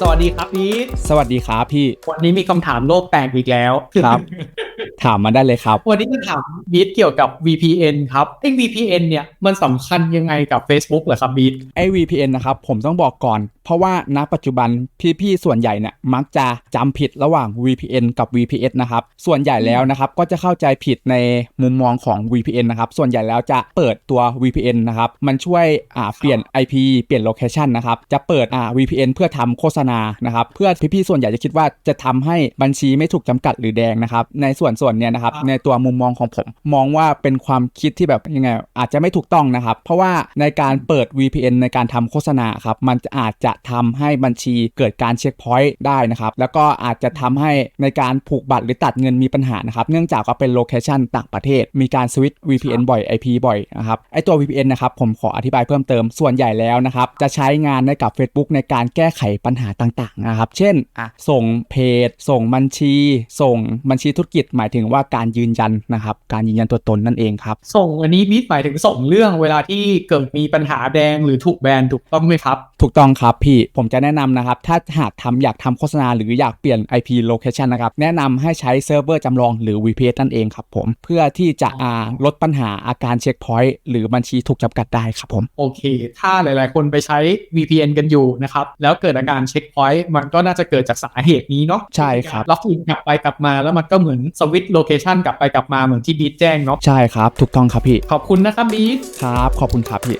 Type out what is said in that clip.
สวัสดีครับพีทสวัสดีครับพี่ วันนี้มีคำถามโลกแตกอีกแล้วครับ ถามมาได้เลยครับ วันนี้จะถามบีทเกี่ยวกับ VPN ครับไอ้ VPN เนี่ยมันสำคัญยังไงกับ Facebook เหรอครับบีทไอ้ VPN นะครับ ผมต้องบอกก่อน เพราะว่าณปัจจุบันพี่ๆส่วนใหญ่เนี่ยมักจะจำผิดระหว่าง VPN กับ VPS นะครับ ส่วนใหญ่แล้วนะครับก็จะเข้าใจผิดในมุมมองของ VPN นะครับส่วนใหญ่แล้วจะเปิดตัว VPN นะครับมันช่วยอ่าเปลี่ยน IP เปลี่ยนโลเคชันนะครับจะเปิดอ่า VPN เพื่อทำโฆษณานะครับเพื่อพี่ๆส่วนใหญ่จะคิดว่าจะทำให้บัญชีไม่ถูกจำกัดหรือแดงนะครับในส่วนส่วนเนี่ยนะครับในตัวมุมมองของผม มองว่าเป็นความคิดที่แบบยังไง อาจจะไม่ถูกต้องนะครับ เพราะว่าในการเปิด VPN ในการทำโฆษณาครับมันจะอาจจะทำให้บัญชีเกิดการเช็คพอยต์ได้นะครับ แล้วก็อาจจะทำให้ในการผูกบัตรหรือตัดเงินมีปัญหานะครับ เนื่องจากว่าเป็นโลเคชันต่างประเทศ มีการสวิตช์ VPN บ่อย IP บ่อยนะครับไอตัว VPN นะครับผมขออธิบายเพิ่มเติมส่วนใหญ่แล้วนะครับจะใช้งานในกับ Facebook ในการแก้ไขปัญหาต่างๆนะครับ เช่นอะส่งเพจ ส่งบัญชี ส่งบัญชีธุรกิจหมายถึงว่าการยืนยันนะครับ การยืนยันตัวตนนั่นเองครับ ส่งอันนี้บีทหมายถึงส่งเรื่องเวลาที่เกิดมีปัญหาแดงหรือถูกแบนถูกต้องไหมครับ ถูกต้องครับพี่ผมจะแนะนำนะครับ ถ้าหากทำอยากทำโฆษณาหรืออยากเปลี่ยน IP location นะครับ แนะนำให้ใช้เซิร์ฟเวอร์จำลองหรือ VPS นั่นเองครับผมเพื่อที่จะอ่าลดปัญหาอาการเช็คพอยต์หรือบัญชีถูกจำกัดได้ครับผมโอเค ถ้าหลาย ๆ คนไปใช้ VPN กันอยู่นะครับแล้วเกิดอาการเช็คพอยต์มันก็น่าจะเกิดจากสาเหตุนี้เนาะใช่ครับล็อกอินกลับไปกลับมาแล้วมันก็เหมือนสวิตช์โลเคชันกลับไปกลับมาเหมือนที่บีทแจ้งเนาะใช่ครับ ถูกต้องครับพี่ ขอบคุณนะครับบีทครับ ขอบคุณครับพี่